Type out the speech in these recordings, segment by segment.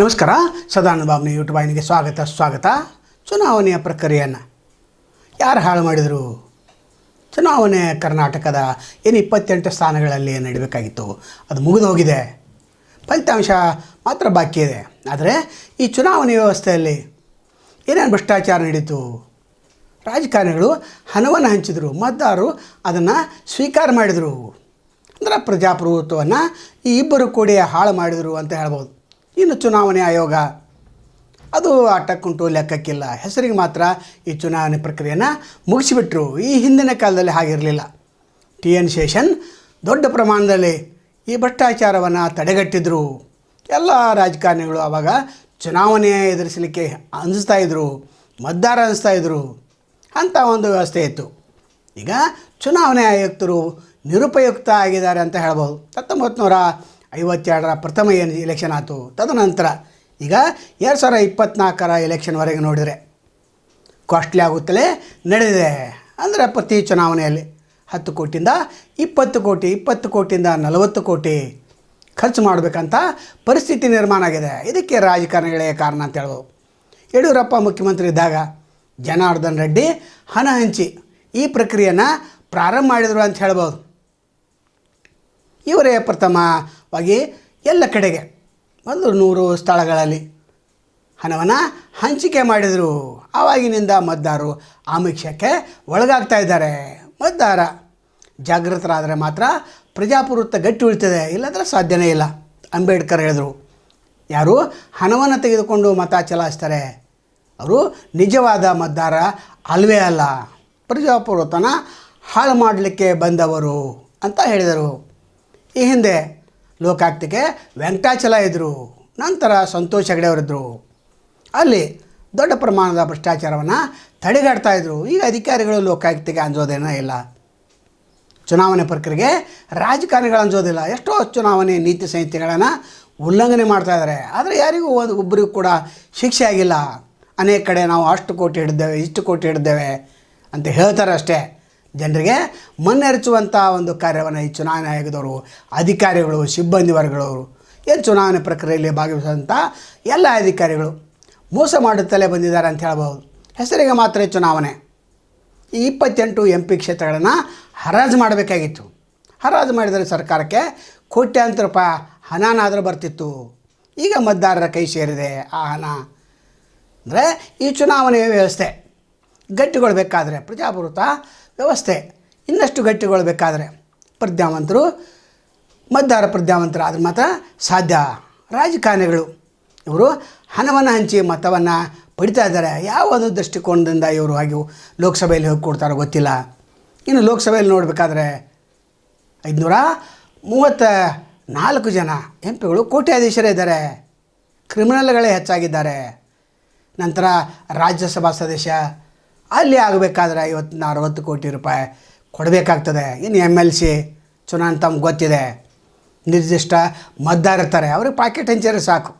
ನಮಸ್ಕಾರ ಸದಾನಂದ ಬಾಬ್ನ ಯೂಟ್ಯೂಬ್ ವಾಹಿನಿಗೆ ಸ್ವಾಗತ ಸ್ವಾಗತ. ಚುನಾವಣೆಯ ಪ್ರಕ್ರಿಯೆಯನ್ನು ಯಾರು ಹಾಳು ಮಾಡಿದರು? ಚುನಾವಣೆ ಕರ್ನಾಟಕದ ಏನು ಇಪ್ಪತ್ತೆಂಟು ಸ್ಥಾನಗಳಲ್ಲಿ ನಡೀಬೇಕಾಗಿತ್ತು. ಅದು ಮುಗಿದು ಹೋಗಿದೆ. ಫಲಿತಾಂಶ ಮಾತ್ರ ಬಾಕಿ ಇದೆ. ಆದರೆ ಈ ಚುನಾವಣೆ ವ್ಯವಸ್ಥೆಯಲ್ಲಿ ಏನೇನು ಭ್ರಷ್ಟಾಚಾರ ನಡೀತು? ರಾಜಕಾರಣಿಗಳು ಹಣವನ್ನು ಹಂಚಿದರು, ಮತದಾರರು ಅದನ್ನು ಸ್ವೀಕಾರ ಮಾಡಿದರು. ಅಂದರೆ ಪ್ರಜಾಪ್ರಭುತ್ವವನ್ನು ಈ ಇಬ್ಬರು ಕೂಡಿ ಹಾಳು ಮಾಡಿದರು ಅಂತ ಹೇಳ್ಬೋದು. ಇನ್ನು ಚುನಾವಣೆ ಆಯೋಗ? ಅದು ಆಟಕ್ಕುಂಟು, ಲೆಕ್ಕಕ್ಕಿಲ್ಲ. ಹೆಸರಿಗೆ ಮಾತ್ರ ಈ ಚುನಾವಣೆ ಪ್ರಕ್ರಿಯೆಯನ್ನು ಮುಗಿಸಿಬಿಟ್ರು. ಈ ಹಿಂದಿನ ಕಾಲದಲ್ಲಿ ಹಾಗಿರಲಿಲ್ಲ. ಟಿ ಎನ್ ಶೇಷನ್ ದೊಡ್ಡ ಪ್ರಮಾಣದಲ್ಲಿ ಈ ಭ್ರಷ್ಟಾಚಾರವನ್ನು ತಡೆಗಟ್ಟಿದ್ರು. ಎಲ್ಲ ರಾಜಕಾರಣಿಗಳು ಆವಾಗ ಚುನಾವಣೆ ಎದುರಿಸಲಿಕ್ಕೆ ಇದ್ರು. ಮತದಾರ ಅನಿಸ್ತಾ ಇದ್ರು. ಅಂಥ ಒಂದು ವ್ಯವಸ್ಥೆ ಇತ್ತು. ಈಗ ಚುನಾವಣೆ ಆಯುಕ್ತರು ನಿರುಪಯುಕ್ತ ಆಗಿದ್ದಾರೆ ಅಂತ ಹೇಳ್ಬೋದು. ಹತ್ತೊಂಬತ್ತು ನೂರ ಐವತ್ತೆರಡರ ಪ್ರಥಮ ಏನು ಎಲೆಕ್ಷನ್ ಆಯಿತು, ತದನಂತರ ಈಗ ಎರಡು ಸಾವಿರ ಇಪ್ಪತ್ತ್ನಾಲ್ಕರ ಎಲೆಕ್ಷನ್ವರೆಗೆ ನೋಡಿದರೆ ಕಾಸ್ಟ್ಲಿ ಆಗುತ್ತಲೇ ನಡೆದಿದೆ. ಅಂದರೆ ಪ್ರತಿ ಚುನಾವಣೆಯಲ್ಲಿ ಹತ್ತು ಕೋಟಿಯಿಂದ ಇಪ್ಪತ್ತು ಕೋಟಿ, ಇಪ್ಪತ್ತು ಕೋಟಿಯಿಂದ ನಲವತ್ತು ಕೋಟಿ ಖರ್ಚು ಮಾಡಬೇಕಂತ ಪರಿಸ್ಥಿತಿ ನಿರ್ಮಾಣ ಆಗಿದೆ. ಇದಕ್ಕೆ ರಾಜಕಾರಣಿಗಳೇ ಕಾರಣ ಅಂತ ಹೇಳ್ಬೋದು. ಯಡಿಯೂರಪ್ಪ ಮುಖ್ಯಮಂತ್ರಿ ಇದ್ದಾಗ ಜನಾರ್ದನ್ ರೆಡ್ಡಿ ಹಣ ಹಂಚಿ ಈ ಪ್ರಕ್ರಿಯೆಯನ್ನು ಪ್ರಾರಂಭ ಮಾಡಿದರು ಅಂತ ಹೇಳ್ಬೋದು. ಇವರೇ ಪ್ರಥಮವಾಗಿ ಎಲ್ಲ ಕಡೆಗೆ. ಒಂದು ನೂರು ಸ್ಥಳಗಳಲ್ಲಿ. ಹಣವನ್ನು ಹಂಚಿಕೆ ಮಾಡಿದರು. ಆವಾಗಿನಿಂದ ಮತದಾರರು ಆಮಿಷಕ್ಕೆ ಒಳಗಾಗ್ತಾ ಇದ್ದಾರೆ. ಮತದಾರ ಜಾಗೃತರಾದರೆ ಮಾತ್ರ ಪ್ರಜಾಪ್ರಭುತ್ವ ಗಟ್ಟಿ ಉಳಿತದೆ. ಇಲ್ಲಂದ್ರೆ ಸಾಧ್ಯನೇ ಇಲ್ಲ. ಅಂಬೇಡ್ಕರ್ ಹೇಳಿದರು. ಯಾರು ಹಣವನ್ನು ತೆಗೆದುಕೊಂಡು ಮತ ಚಲಾಯಿಸ್ತಾರೆ? ಅವರು ನಿಜವಾದ ಮತದಾರ ಅಲ್ವೇ ಅಲ್ಲ. ಪ್ರಜಾಪ್ರಭುತ್ವನ ಹಾಳು ಮಾಡಲಿಕ್ಕೆ ಬಂದವರು ಅಂತ ಹೇಳಿದರು. ಈ ಹಿಂದೆ ಲೋಕಾಯುಕ್ತಕ್ಕೆ ವೆಂಕಟಾಚಲ ಇದ್ದರು ನಂತರ ಸಂತೋಷ್ ಹೆಗಡೆ ಅವರಿದ್ದರು ಅಲ್ಲಿ ದೊಡ್ಡ ಪ್ರಮಾಣದ ಭ್ರಷ್ಟಾಚಾರವನ್ನು ಇದ್ದರು ಈಗ ಅಧಿಕಾರಿಗಳು ಲೋಕಾಯುಕ್ತಿಗೆ ಅಂಜೋದೇನೋ ಇಲ್ಲ. ಚುನಾವಣೆ ಪ್ರಕ್ರಿಯೆಗೆ ರಾಜಕಾರಣಿಗಳು ಅಂಜೋದಿಲ್ಲ. ಎಷ್ಟೋ ಚುನಾವಣೆ ನೀತಿ ಸಂಹಿತೆಗಳನ್ನು ಉಲ್ಲಂಘನೆ ಮಾಡ್ತಾ ಇದ್ದಾರೆ ಆದರೆ ಯಾರಿಗೂ ಒಬ್ಬರಿಗೂ ಕೂಡ ಶಿಕ್ಷೆ ಆಗಿಲ್ಲ. ಅನೇಕ ಕಡೆ ನಾವು ಅಷ್ಟು ಕೋಟಿ ಹಿಡಿದ್ದೇವೆ ಇಷ್ಟು ಕೋಟಿ ಹಿಡಿದ್ದೇವೆ ಅಂತ ಹೇಳ್ತಾರೆ ಅಷ್ಟೇ. ಜನರಿಗೆ ಮನ್ನೆರಚುವಂಥ ಒಂದು ಕಾರ್ಯವನ್ನು ಈ ಚುನಾವಣೆ ಆಯೋಗದವರು, ಅಧಿಕಾರಿಗಳು, ಸಿಬ್ಬಂದಿ ವರ್ಗದವರು ಏನು ಚುನಾವಣೆ ಪ್ರಕ್ರಿಯೆಯಲ್ಲಿ ಭಾಗವಹಿಸುವಂಥ ಎಲ್ಲ ಅಧಿಕಾರಿಗಳು ಮೋಸ ಮಾಡುತ್ತಲೇ ಬಂದಿದ್ದಾರೆ ಅಂತ ಹೇಳ್ಬೋದು ಹೆಸರಿಗೆ ಮಾತ್ರ ಚುನಾವಣೆ. ಈ ಇಪ್ಪತ್ತೆಂಟು ಎಂ ಪಿ ಕ್ಷೇತ್ರಗಳನ್ನು ಹರಾಜು ಮಾಡಬೇಕಾಗಿತ್ತು. ಹರಾಜು ಮಾಡಿದರೆ ಸರ್ಕಾರಕ್ಕೆ ಕೋಟ್ಯಾಂತರ ರೂಪಾಯಿ ಹಣನಾದರೂ ಬರ್ತಿತ್ತು. ಈಗ ಮತದಾರರ ಕೈ ಸೇರಿದೆ ಆ ಹಣ. ಅಂದರೆ ಈ ಚುನಾವಣೆಯ ವ್ಯವಸ್ಥೆ ಗಟ್ಟಿಗೊಳ್ಬೇಕಾದ್ರೆ ಪ್ರಜಾಪ್ರಭುತ್ವ ವ್ಯವಸ್ಥೆ ಇನ್ನಷ್ಟು ಗಟ್ಟಿಗೊಳ್ಬೇಕಾದ್ರೆ ಪ್ರಜ್ಞಾವಂತರು ಮದ್ದಾರ ಪ್ರಜ್ಞಾವಂತರು ಆದರೆ ಮಾತ್ರ ಸಾಧ್ಯ. ರಾಜಕಾರಣಿಗಳು, ಇವರು ಹಣವನ್ನು ಹಂಚಿ ಮತವನ್ನು ಪಡಿತಾ ಇದ್ದಾರೆ. ಯಾವ ದೃಷ್ಟಿಕೋನದಿಂದ ಇವರು ಹಾಗೆ ಲೋಕಸಭೆಯಲ್ಲಿ ಹೋಗಿ ಕೊಡ್ತಾರೋ ಗೊತ್ತಿಲ್ಲ. ಇನ್ನು ಲೋಕಸಭೆಯಲ್ಲಿ ನೋಡಬೇಕಾದ್ರೆ ಐದುನೂರ ಮೂವತ್ತ ನಾಲ್ಕು ಜನ ಎಂ ಪಿಗಳು ಕೋಟ್ಯಾಧೀಶರೇ ಇದ್ದಾರೆ. ಕ್ರಿಮಿನಲ್ಗಳೇ ಹೆಚ್ಚಾಗಿದ್ದಾರೆ. ನಂತರ ರಾಜ್ಯಸಭಾ ಸದಸ್ಯ ಅಲ್ಲಿ ಆಗಬೇಕಾದ್ರೆ ಐವತ್ತು ಅರವತ್ತು ಕೋಟಿ ರೂಪಾಯಿ ಕೊಡಬೇಕಾಗ್ತದೆ. ಇನ್ನು ಎಂ ಎಲ್ ಸಿ ಚುನಾವಣೆ ತಮ್ಗೆ ಗೊತ್ತಿದೆ. ನಿರ್ದಿಷ್ಟ ಮತದಾರ ಇರ್ತಾರೆ. ಅವ್ರಿಗೆ ಪಾಕೆಟ್ ಹಂಚಿದ್ರೆ ಸಾಕು.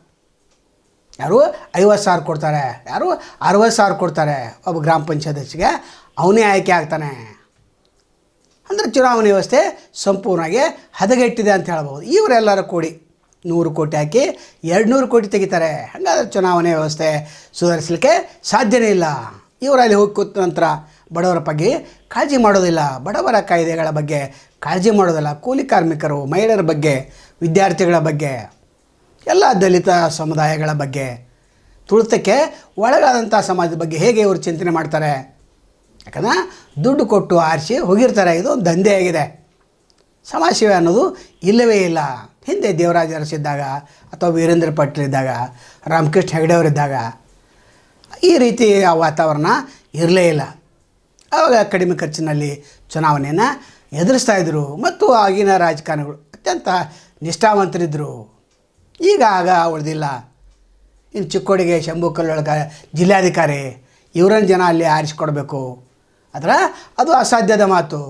ಯಾರು ಐವತ್ತು ಸಾವಿರ ಕೊಡ್ತಾರೆ. ಯಾರು ಅರವತ್ತು ಸಾವಿರ ಕೊಡ್ತಾರೆ. ಒಬ್ಬ ಗ್ರಾಮ ಪಂಚಾಯತ್ಗೆ ಅವನೇ ಆಯ್ಕೆ ಆಗ್ತಾನೆ. ಅಂದರೆ ಚುನಾವಣೆ ವ್ಯವಸ್ಥೆ ಸಂಪೂರ್ಣವಾಗಿ ಹದಗೆಟ್ಟಿದೆ ಅಂತ ಹೇಳ್ಬೋದು. ಇವರೆಲ್ಲರೂ ಕೂಡಿ ನೂರು ಕೋಟಿ ಹಾಕಿ ಎರಡು ನೂರು ಕೋಟಿ ತೆಗಿತಾರೆ. ಹಾಗಾದ್ರೆ ಚುನಾವಣೆ ವ್ಯವಸ್ಥೆ ಸುಧಾರಿಸಲಿಕ್ಕೆ ಸಾಧ್ಯನೇ ಇಲ್ಲ. ಇವರು ಅಲ್ಲಿ ಹೋಗಿ ಕೂತ ನಂತರ ಬಡವರ ಬಗ್ಗೆ ಕಾಳಜಿ ಮಾಡೋದಿಲ್ಲ. ಬಡವರ ಕಾಯ್ದೆಗಳ ಬಗ್ಗೆ ಕಾಳಜಿ ಮಾಡೋದಿಲ್ಲ. ಕೂಲಿ ಕಾರ್ಮಿಕರು, ಮಹಿಳೆಯರ ಬಗ್ಗೆ, ವಿದ್ಯಾರ್ಥಿಗಳ ಬಗ್ಗೆ, ಎಲ್ಲ ದಲಿತ ಸಮುದಾಯಗಳ ಬಗ್ಗೆ. ತುಳಿತಕ್ಕೆ ಒಳಗಾದಂಥ ಸಮಾಜದ ಬಗ್ಗೆ ಹೇಗೆ ಇವರು ಚಿಂತನೆ ಮಾಡ್ತಾರೆ? ಯಾಕಂದ್ರೆ ದುಡ್ಡು ಕೊಟ್ಟು ಆರಿಸಿ ಹೋಗಿರ್ತಾರೆ. ಇದು ದಂಧೆ ಆಗಿದೆ. ಸಮಾಜ ಸೇವೆ ಅನ್ನೋದು ಇಲ್ಲವೇ ಇಲ್ಲ. ಹಿಂದೆ ದೇವರಾಜ ಅರಸಿದ್ದಾಗ ಅಥವಾ ವೀರೇಂದ್ರ ಪಟೇಲ್ ಇದ್ದಾಗ, ರಾಮಕೃಷ್ಣ ಹೆಗಡೆ ಅವರಿದ್ದಾಗ ಈ ರೀತಿ ಆ ವಾತಾವರಣ ಇರಲೇ ಇಲ್ಲ. ಆವಾಗ ಕಡಿಮೆ ಖರ್ಚಿನಲ್ಲಿ ಚುನಾವಣೆಯನ್ನು ಎದುರಿಸ್ತಾ ಇದ್ದರು ಮತ್ತು ಆಗಿನ ರಾಜಕಾರಣಿಗಳು ಅತ್ಯಂತ ನಿಷ್ಠಾವಂತರಿದ್ದರು ಈಗ ಆಗ ಉಳಿದಿಲ್ಲ. ಇನ್ನು ಚಿಕ್ಕೋಡಿಗೆ ಶಂಭು ಕಲ್ಲೊಳಗ ಜಿಲ್ಲಾಧಿಕಾರಿ ಇವರನ್ನು ಜನ ಅಲ್ಲಿ ಆರಿಸ್ಕೊಡ್ಬೇಕು. ಆದರೆ ಅದು ಅಸಾಧ್ಯದ ಮಾತು.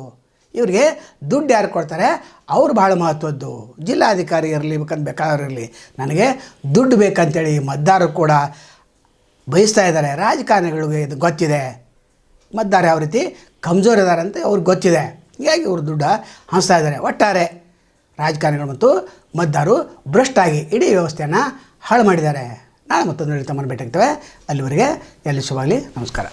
ಇವ್ರಿಗೆ ದುಡ್ಡು ಯಾರು ಕೊಡ್ತಾರೆ? ಅವ್ರು ಭಾಳ ಮಹತ್ವದ್ದು. ಜಿಲ್ಲಾಧಿಕಾರಿ ಇರಲಿ ಬೇಕಂತ ಬೇಕಾದ್ರೆ ಇರಲಿ. ನನಗೆ ದುಡ್ಡು ಬೇಕಂತೇಳಿ ಮತದಾರರು ಕೂಡ ಬಯಸ್ತಾ ಇದ್ದಾರೆ. ರಾಜಕಾರಣಿಗಳಿಗೆ ಇದು ಗೊತ್ತಿದೆ. ಮತದಾರ ಯಾವ ರೀತಿ? ಕಮ್ಜೋರ್ ಇದ್ದಾರೆ ಅಂತ ಅವ್ರಿಗೆ ಗೊತ್ತಿದೆ. ಹೀಗಾಗಿ ಅವರು ದುಡ್ಡು ಹಂಚ್ತಾ ಇದ್ದಾರೆ. ಒಟ್ಟಾರೆ ರಾಜಕಾರಣಿಗಳು ಮತ್ತು ಮತದಾರರು ಭ್ರಷ್ಟಾಗಿ ಇಡೀ ವ್ಯವಸ್ಥೆಯನ್ನು ಹಾಳು ಮಾಡಿದ್ದಾರೆ. ನಾಳೆ ಮತ್ತೊಂದು ತಮ್ಮನ್ನು ಭೇಟಿಯಾಗ್ತೇವೆ. ಅಲ್ಲಿವರೆಗೆ ಎಲ್ಲಿ ಶುಭಾಗಲಿ ನಮಸ್ಕಾರ.